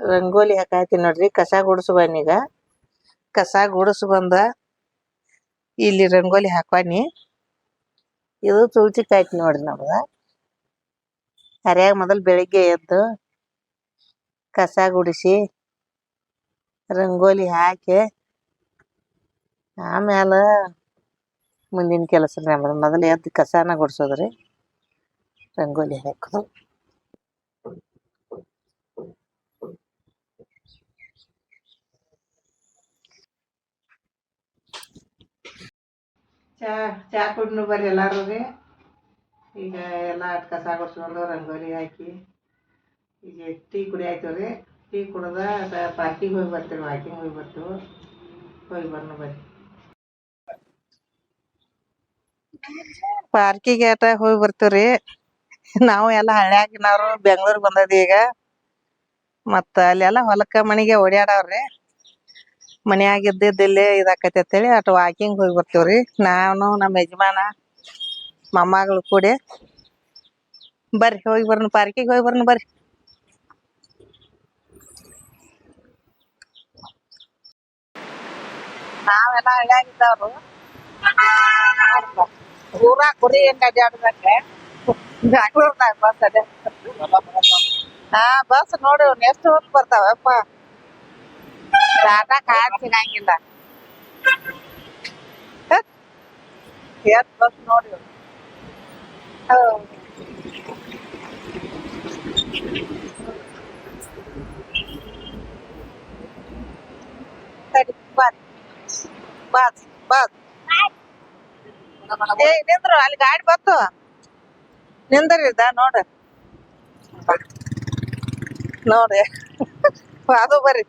ರಂಗೋಲಿ ಹಾಕಾಯ್ತೀನಿ ನೋಡ್ರಿ, ಕಸ ಗುಡ್ಸು ಬನ್ನೀಗ ಕಸ ಗುಡ್ಸು ಬಂದ ಇಲ್ಲಿ ರಂಗೋಲಿ ಹಾಕ್ವಾನಿ. ಇದು ತುಳ್ಚಿಕಾಯ್ತಿ ನೋಡ್ರಿ ನಮ್ದು. ಹರಿಯಾಗ ಮೊದಲು ಬೆಳಿಗ್ಗೆ ಎದ್ದು ಕಸ ಗುಡಿಸಿ ರಂಗೋಲಿ ಹಾಕಿ ಆಮೇಲೆ ಮುಂದಿನ ಕೆಲಸ ನಮ್ದು ಮೊದಲು ಎದ್ದು ಕಸಾನ ಗುಡ್ಸೋದ್ರಿ. ರಂಗೋಲಿ ಹಾಕೋದು. ಚಾ ಚಾ ಕುಡ್ನು ಬರ್ರಿ ಎಲ್ಲಾರು ಈಗ ಎಲ್ಲ ಅಟ್ ಕಸ ರಂಗೋಲಿ ಹಾಕಿ. ಈಗ ಟೀ ಕುಡಿ ರೀ ಟೀ ಕುಡ್ದ ಪಾರ್ಕಿಗೆ ಹೋಗಿ ಬರ್ತೀವಿ, ವಾಕಿಂಗ್ ಹೋಗಿ ಬರ್ತೀವಿ. ಹೋಗಿ ಬರ್ನು ಬರ್ರಿ. ಪಾರ್ಕಿಗೆ ಆಟ ಹೋಗಿ ಬರ್ತೀವ್ರಿ? ನಾವು ಎಲ್ಲ ಹಳ್ಯಾಗಿನವ್ರು ಬೆಂಗ್ಳೂರು ಬಂದದಿ ಈಗ. ಮತ್ತ ಅಲ್ಲೆಲ್ಲ ಹೊಲಕ್ಕ ಮನಿಗೆ ಓಡ್ಯಾಡವ್ರಿ. ಮನ್ಯಾಗ ಇದ್ದಿದ್ದು ಇಲ್ಲೇ ಇದಾಕತಿ ಅಂತೇಳಿ ಅಟ್ ವಾಕಿಂಗ್ ಹೋಗಿ ಬರ್ತೇವ್ರಿ. ನಾನು ನಮ್ಮ ಯಜಮಾನ, ಮೊಮ್ಮಗಳು ಕೂಡಿ. ಬರ್ರಿ, ಹೋಗಿ ಬರ್ನ ಪಾರ್ಕಿಗೆ ಹೋಗಿ ಬರ್ನ ಬರ್ರಿ. ನಾವೆಲ್ಲ ಹಳ್ಳ್ಯಾಗಿದ್ದವ್ರು ಊರಾಗ ಕುರಿ ಹೆಂಗ ಬಸ್ ಅದೇ. ಹಾ, ಬಸ್ ನೋಡಿ ಎಷ್ಟು ಹೊತ್ತು ಬರ್ತಾವಪ್ಪ. ಟಾಟಾ ಕಾರ್ ಸಿಗಂಗಿಲ್ಲ ಎಷ್ಟ್ ಬಸ್ ನೋಡಿ ಬಸ್ ಬಸ್ ಬಸ್ ಏ ನಿಂದ್ರು ಅಲ್ಲಿ ಗಾಡಿ ಬಂತು. ನಿಂದ್ರಿ ದಾ ನೋಡ. ನೋಡ್ರಿ ಅದು ಬರ್ರಿ.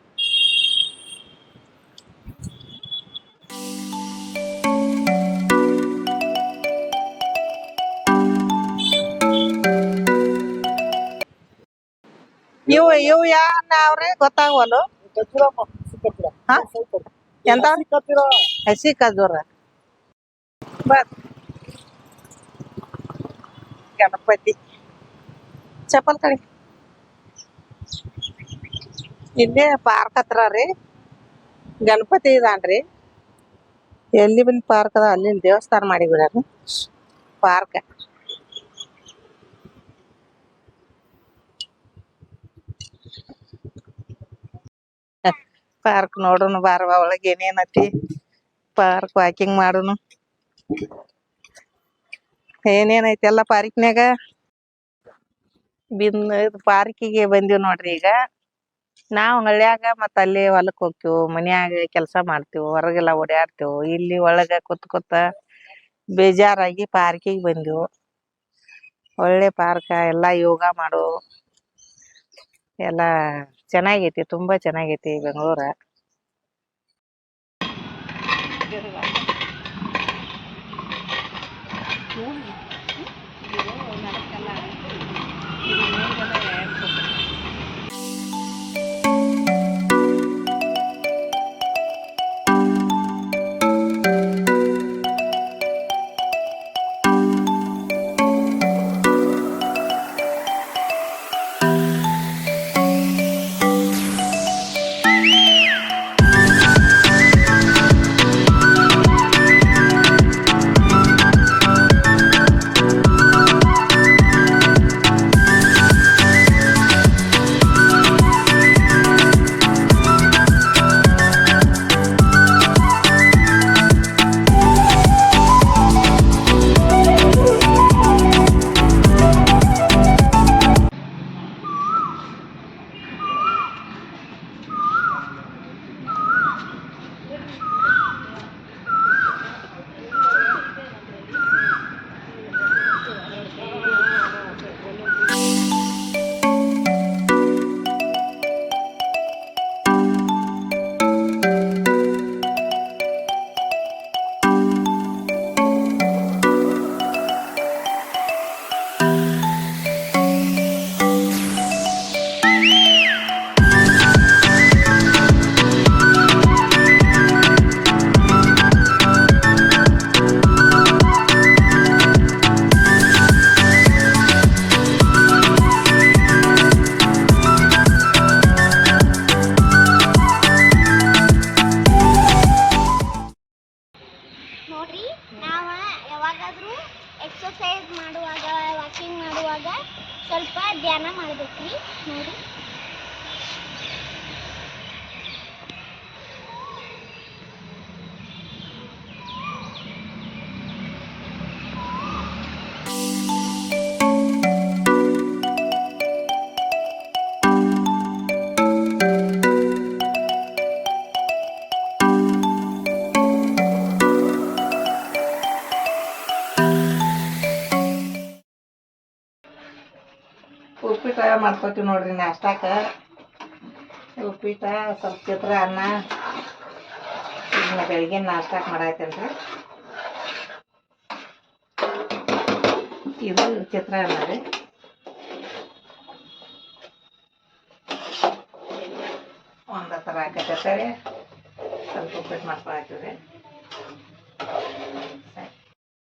ಇವು ಇವು ಯಾವ್ರಿ ಗೊತ್ತಾಗವಲ್ಲು? ಎಂತ? ಹಸಿ ಖಜೂರ ಗಣಪತಿ ಚಪ್ಪಲ್ ಕಡೆ. ಇಲ್ಲೇ ಪಾರ್ಕ್ ಹತ್ರ ರೀ. ಗಣಪತಿ ಇದಾನ್ರಿ. ಎಲ್ಲಿ ಬಿಲ್ ಪಾರ್ಕ್ ಅದ? ಅಲ್ಲಿ ದೇವಸ್ಥಾನ ಮಾಡಿ ಬಿಡ್ಯಾರ ಪಾರ್ಕ್. ಪಾರ್ಕ್ ನೋಡುನು ಬಾರವ ಒಳಗೆ ಐತಿ. ಪಾರ್ಕ್ ವಾಕಿಂಗ್ ಮಾಡುನು. ಐತಿ ಎಲ್ಲ ಪಾರ್ಕ್ನ್ಯಾಗ ಬಿನ್ ಪಾರ್ಕಿಗೆ ಬಂದಿವಿ ನೋಡ್ರಿ ಈಗ. ನಾವ್ ಹಳ್ಳ್ಯಾಗ ಮತ್ತ ಅಲ್ಲಿ ಹೊಲಕ್ ಹೋಗ್ತಿವ್, ಮನ್ಯಾಗ ಕೆಲಸ ಮಾಡ್ತಿವ್, ಹೊರಗೆಲ್ಲ ಓಡಾಡ್ತಿವ್ ಇಲ್ಲಿ ಒಳಗ ಕೂತ್ ಕೂತ ಬೇಜಾರಾಗಿ ಪಾರ್ಕಿಗೆ ಬಂದಿವು. ಒಳ್ಳೆ ಪಾರ್ಕ ಎಲ್ಲಾ ಯೋಗ ಮಾಡೋ. ಎಲ್ಲ ಚೆನ್ನಾಗೈತಿ ತುಂಬಾ ಚೆನ್ನಾಗೈತಿ ಬೆಂಗಳೂರ. ಸ್ವಲ್ಪ ಧ್ಯಾನ ಮಾಡ್ಬೇಕ್ರಿ. ನೋಡಿ. ಉಪ್ಪಿಟ್ಟು ಮಾಡ್ಕೊತೀವಿ ನೋಡ್ರಿ ನಾಷ್ಟಾಕ ಉಪ್ಪಿಟ್ಟು, ಸ್ವಲ್ಪ ಚಿತ್ರ ಅನ್ನ. ಇದನ್ನ ಬೆಳಿಗ್ಗೆ ನಾಷ್ಟಾಕ ಮಾಡಾಯ್ತೇನ್ರಿ. ಇದು ಚಿತ್ರಾನ್ನ ರೀ. ಒಂದ ಥರ ಹಾಕತ್ತೇವೆ ಸ್ವಲ್ಪ ಉಪ್ಪಿಟ್ಟು ಮಾಡ್ಕೊಳತ್ತೀವಿ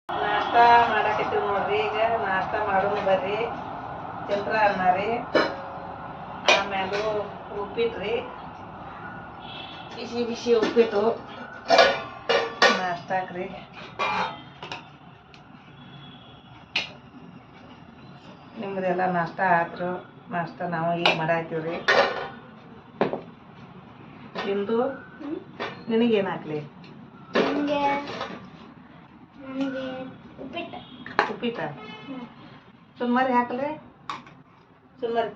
ನಾಷ್ಟಾ ಮಾಡಾಕತ್ತೀವಿ ನೋಡ್ರಿ ಈಗ ನಾಷ್ಟಾ ಮಾಡೋಣ ಬರ್ರಿ. ಚಿತ್ರಾನ್ನ ರೀ. ಆಮೇಲೆ ಉಪ್ಪಿಟ್ಟು ರೀ ಬಿಸಿ ಬಿಸಿ ಉಪ್ಪಿಟ್ಟು ನಾಷ್ಟಾಕ್ರಿ ನಿಮ್ಮದೆಲ್ಲ ನಾಷ್ಟ ಆತ್ರು. ನಾಷ್ಟ ನಾವು ಈಗ ಮಾಡಾಕ್ತೀವಿ ರೀ ನಿಮ್ದು? ನಿನಗೇನು ಹಾಕ್ಲಿ? ಉಪ್ಪಿಟ್ಟ. ಸುಮಾರು ಹ್ಮ್. సుమారు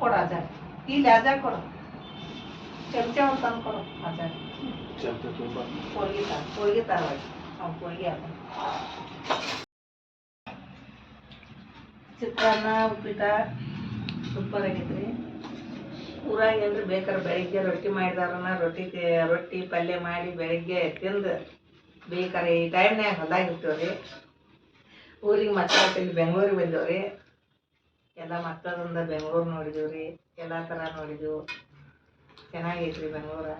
করা যায় चमचा करो आजार. चमचा तो पोरगी तार पोरगी तार ಚಿತ್ರಾನ್ನ ಉಪ್ಪಿಟ ಸೂಪರ್ ಆಗೈತ್ರಿ. ಊರಾಗ ಏನ್ರಿ ಬೇಕಾರೆ ಬೆಳಗ್ಗೆ ರೊಟ್ಟಿ ಮಾಡಿದಾರನ ರೊಟ್ಟಿ ರೊಟ್ಟಿ ಪಲ್ಯ ಮಾಡಿ ಬೆಳಗ್ಗೆ ತಿಂದು ಬೇಕಾರೆ ಈ ಟೈಮ್ನ್ಯಾಗ ಹೊಲ್ದಾಗ ರೀ ಊರಿಗೆ ಮತ್ತೆ ಇಲ್ಲಿ ಬೆಂಗಳೂರಿಗೆ ರೀ ಎಲ್ಲ ಮಕ್ಕಳದಿಂದ ಬೆಂಗಳೂರು ರೀ ಎಲ್ಲ ಥರ ನೋಡಿದೆವು. ಚೆನ್ನಾಗೈತ್ರಿ ಬೆಂಗಳೂರ.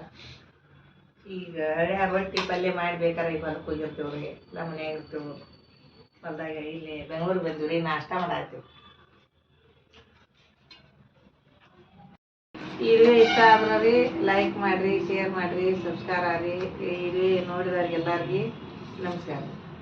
ಈಗ ಹಳೆ ರೊಟ್ಟಿ ಪಲ್ಯ ಮಾಡಿ ಬೇಕಾರೆ ಈಗ ಹೊಲಕ್ಕೆ ಹೋಗಿರ್ತೇವೆ ರೀ ಮನೆಯಾಗ ಇರ್ತೀವಿ. ಹೊಲ್ದಾಗ ಇಲ್ಲಿ ಬೆಂಗಳೂರಿಗೆ ಬಂದೀವಿ ರೀ, ನಾಷ್ಟ ಮಾಡಾಕ್ತೀವಿ ಈ ಇಷ್ಟ ಆದ್ರೆ ರೀ ಲೈಕ್ ಮಾಡಿರಿ ಶೇರ್ ಮಾಡಿರಿ ಸಬ್ಸ್ಕ್ರೈಬ್ ಆಗ್ರಿ. ಇಲ್ಲಿ ವಿಡಿಯೋ ನೋಡಿದವ್ರಿಗೆ ಎಲ್ಲರಿಗೆ ನಮಸ್ಕಾರ.